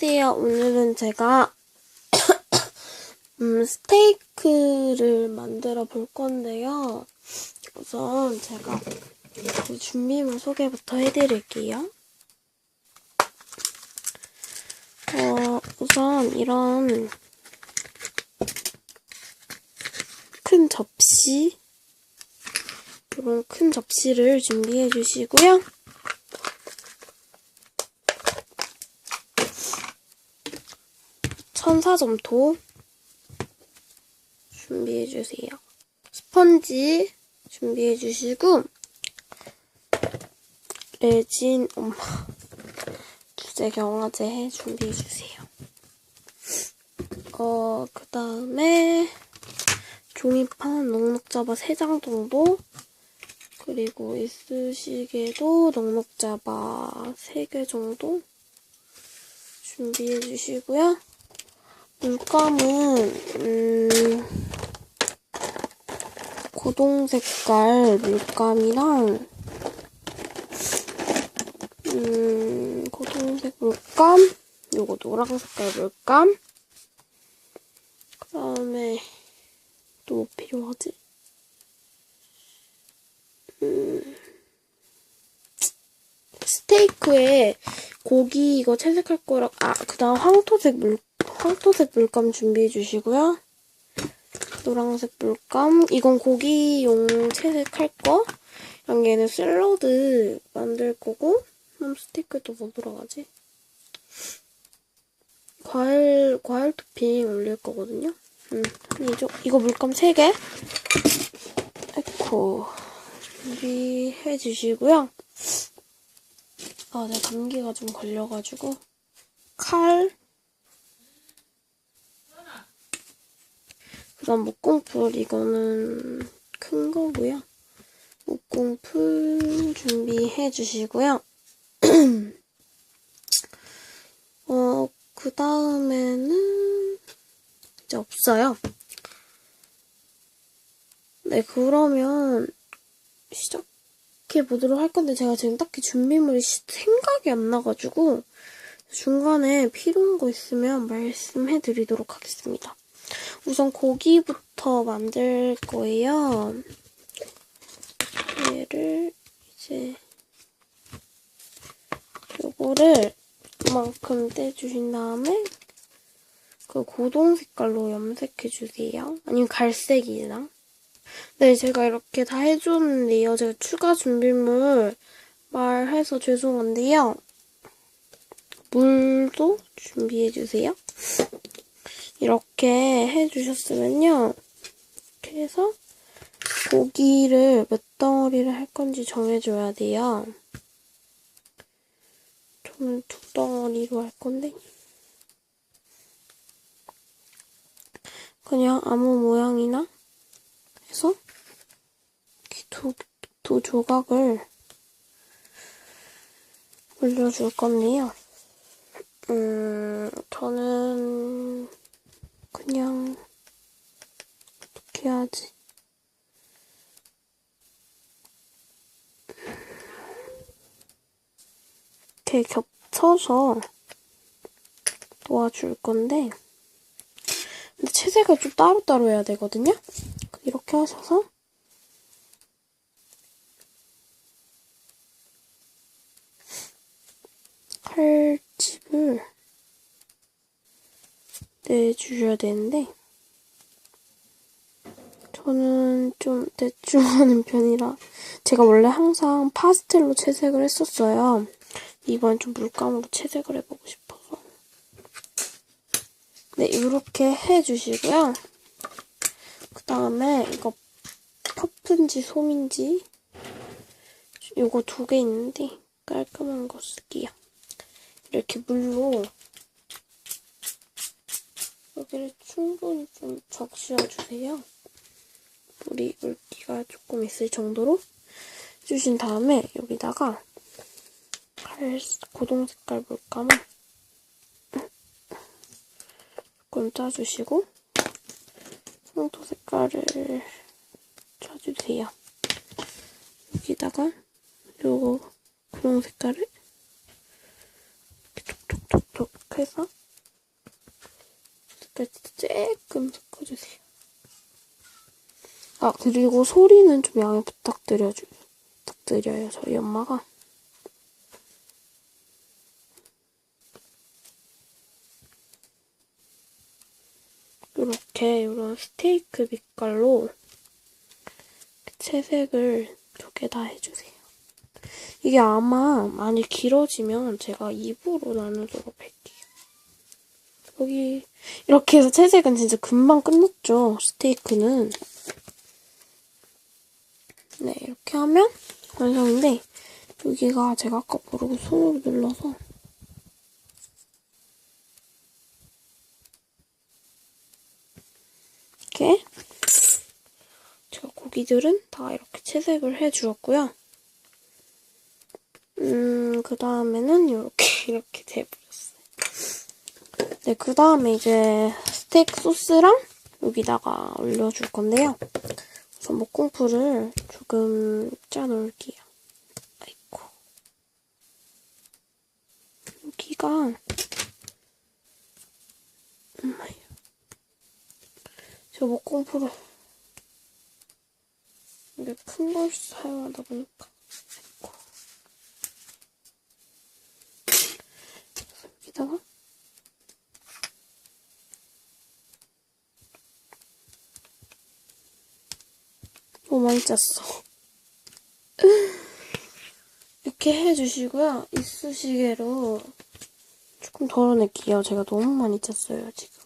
안녕하세요. 오늘은 제가 음, 스테이크를 만들어 볼 건데요. 우선 제가 그 준비물 소개부터 해드릴게요. 어, 우선 이런 큰 접시, 이런 큰 접시를 준비해 주시고요. 천사점토 준비해 주세요. 스펀지 준비해 주시고 레진 엄마 주제 경화제 준비해 주세요. 어, 그 다음에 종이판 넉넉 잡아 3장 정도 그리고 이쑤시개도 넉넉 잡아 3개 정도 준비해 주시고요. 물감은 음, 고동 색깔 물감이랑 음, 고동색 물감 요거 노랑 색깔 물감 그 다음에 또 뭐 필요하지? 음, 스테이크에 고기 이거 채색할 거랑 아 그 다음 황토색 물 황토색 물감 준비해 주시고요. 노란색 물감 이건 고기용 채색할 거. 이런 얘는 샐러드 만들 거고 또뭐 들어가지? 과일 과일 토핑 올릴 거거든요. 음, 이죠 이거 물감 3개. 에코 준비해 주시고요. 아, 내 감기가 좀 걸려가지고 칼 그다음 목공풀 이거는 큰 거고요. 목공풀 준비해 주시고요. 어, 그 다음에는 이제 없어요. 네, 그러면 시작해 보도록 할 건데 제가 지금 딱히 준비물이 생각이 안 나가지고 중간에 필요한 거 있으면 말씀해 드리도록 하겠습니다. 우선 고기부터 만들 거예요. 얘를 이제 요거를 이만큼 떼주신 다음에 그 고동 색깔로 염색해 주세요. 아니면 갈색이랑. 네, 제가 이렇게 다 해줬는데요. 제가 추가 준비물 말해서 죄송한데요. 물도 준비해 주세요. 이렇게 해주셨으면요. 이렇게 해서 고기를 몇 덩어리를 할 건지 정해줘야 돼요. 저는 두 덩어리로 할 건데. 그냥 아무 모양이나 해서 두, 두 조각을 올려줄 건데요. 음, 저는 그냥 어떻게 하지? 이렇게 겹쳐서 놓아줄 건데 근데 채색을 좀 따로따로 해야 되거든요? 이렇게 하셔서 칼집을 내주셔야 되는데 저는 좀 대충 하는 편이라 제가 원래 항상 파스텔로 채색을 했었어요. 이번 좀 물감으로 채색을 해보고 싶어서 네, 이렇게 해주시고요. 그 다음에 이거 퍼프인지 솜인지 이거 두 개 있는데 깔끔한 거 쓸게요. 이렇게 물로 여기를 충분히 좀 적셔주세요. 물이 물기가 조금 있을 정도로 해주신 다음에 여기다가 칼 고동 색깔 물감을 조금 짜주시고 황토 색깔을 짜주세요. 여기다가 요거 고동 색깔을 톡톡톡톡 해서 색깔 조금 섞어주세요. 아 그리고 소리는 좀 양해 부탁드려주 부탁드려요 저희 엄마가. 이렇게 이런 스테이크 빛깔로 채색을 두개다 해주세요. 이게 아마 많이 길어지면 제가 입으로 나누도록 할게요. 여기 이렇게 해서 채색은 진짜 금방 끝났죠. 스테이크는. 네, 이렇게 하면 완성인데 여기가 제가 아까 모르고 손으로 눌러서 이렇게 제가 고기들은 다 이렇게 채색을 해주었고요. 음, 그 다음에는 이렇게, 이렇게 돼버렸어요. 네, 그 다음에 이제 스테이크 소스랑 여기다가 올려줄 건데요. 우선 목공풀을 조금 짜놓을게요. 아이고. 여기가, 엄마야. 제가 목공풀을 이게 큰 걸 사용하다 보니까. 아이고. 여기다가 많이 짰어. 이렇게 해주시고요. 이쑤시개로 조금 덜어낼게요. 제가 너무 많이 짰어요, 지금.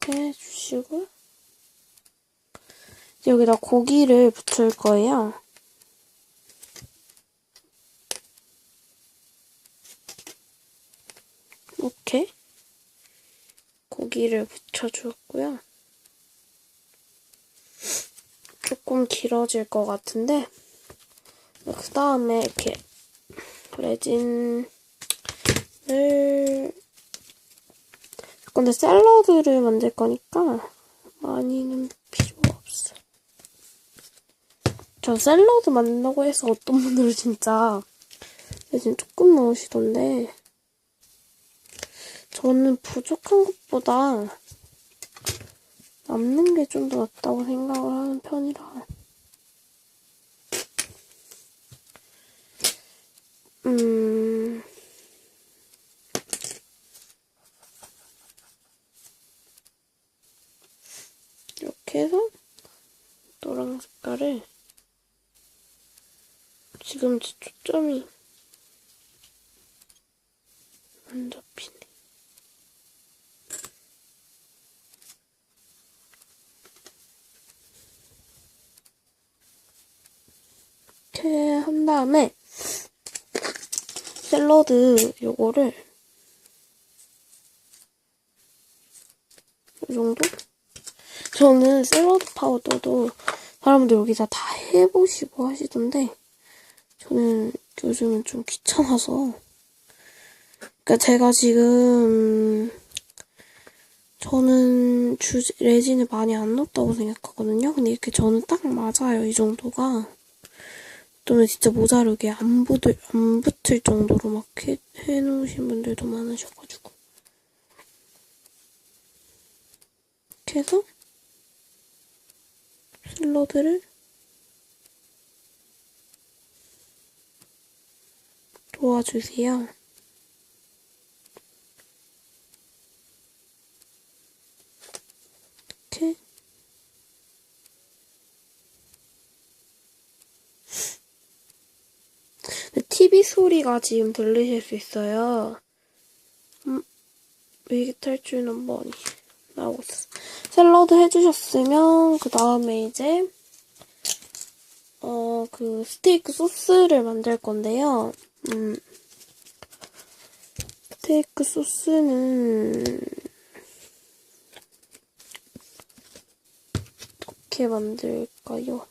이렇게 해주시고 이제 여기다 고기를 붙일 거예요. 이렇게 고기를 붙여주었고요. 조금 길어질 것 같은데 그 다음에 이렇게 레진을 근데 샐러드를 만들 거니까 많이는 필요 없어. 저 샐러드 만든다고 해서 어떤 분들은 진짜 레진 조금 넣으시던데 저는 부족한 것보다 남는 게 좀 더 낫다고 생각을 하는 편이라. 음. 이렇게 해서 노랑 색깔을 지금 초점이 안잡히네. 이렇게 한 다음에 샐러드 요거를 이 정도? 저는 샐러드 파우더도 사람들 여기다 다 해보시고 하시던데 저는 요즘은 좀 귀찮아서 그러니까 제가 지금 저는 주 레진을 많이 안 넣었다고 생각하거든요. 근데 이렇게 저는 딱 맞아요. 이 정도가. 또는 진짜 모자르게 안 붙을, 안 붙을 정도로 막 해, 해놓으신 분들도 많으셔가지고. 이렇게 해서 샐러드를 도와주세요. 이렇게 TV 소리가 지금 들리실 수 있어요. 음, 위기 탈출 넘버니 나오고 있어. 샐러드 해주셨으면 그 다음에 이제 어 그 스테이크 소스를 만들 건데요. 음, 스테이크 소스는 어떻게 만들까요?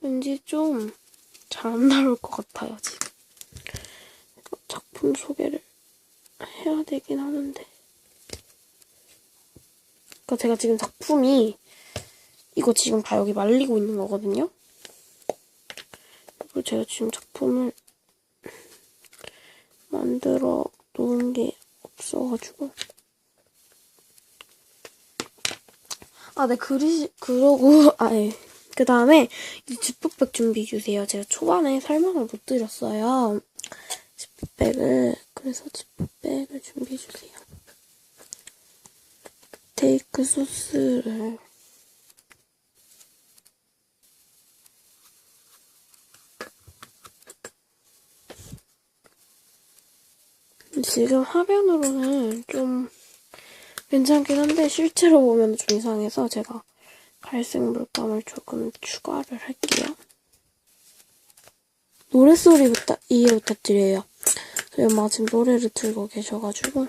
왠지 좀 잘 안 나올 것 같아요, 지금. 작품 소개를 해야 되긴 하는데. 그러니까 제가 지금 작품이 이거 지금 다 여기 말리고 있는 거거든요. 그리고 제가 지금 작품을 만들어 놓은 게 없어가지고. 아, 네, 그리, 그러고, 아, 예. 그 다음에, 이 지퍼백 준비해 주세요. 제가 초반에 설명을 못 드렸어요. 지퍼백을, 그래서 지퍼백을 준비해 주세요. 테이크 소스를, 지금 화면으로는 좀 괜찮긴 한데 실제로 보면 좀 이상해서 제가 갈색 물감을 조금 추가를 할게요. 노래소리 부터 이해 부탁드려요. 저희 엄마가 지금 노래를 틀고 계셔가지고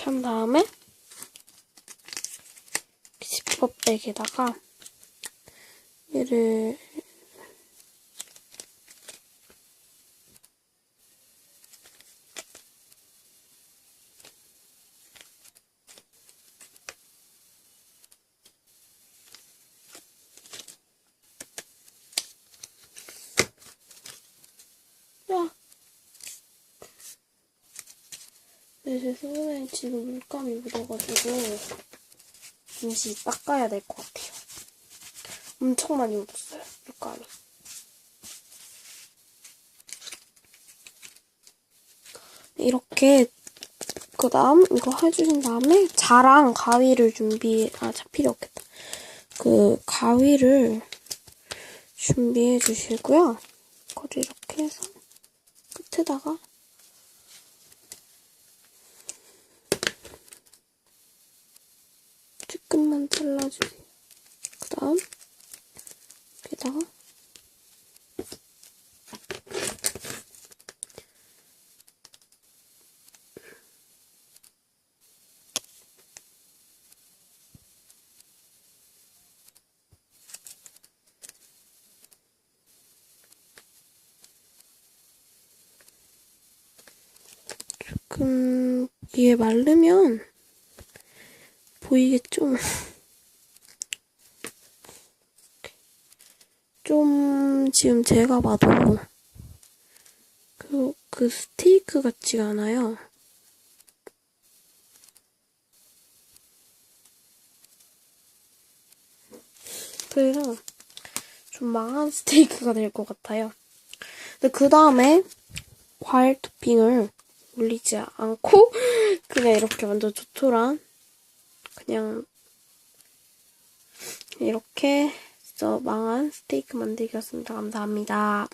한 다음에 지퍼백에다가 얘를 야. 네, 제 손에 지금 물감이 묻어가지고 잠시 닦아야 될 것 같아요. 엄청 많이 묻었어요, 물감이. 이렇게 그 다음 이거 해주신 다음에 자랑 가위를 준비 아자 필요 없겠다 그 가위를 준비해 주시고요 이거를 이렇게 해서 끝에다가 조금만 잘라주세요. 그 다음 여기다가. 조금 이게 마르면 보이겠죠? 좀 지금 제가 봐도 그, 그 스테이크 같지가 않아요. 그래서 좀 망한 스테이크가 될 것 같아요. 근데 그 다음에 과일 토핑을 올리지 않고 그냥 이렇게 완전 조촐한 그냥 이렇게 해서 망한 스테이크 만들기였습니다. 감사합니다.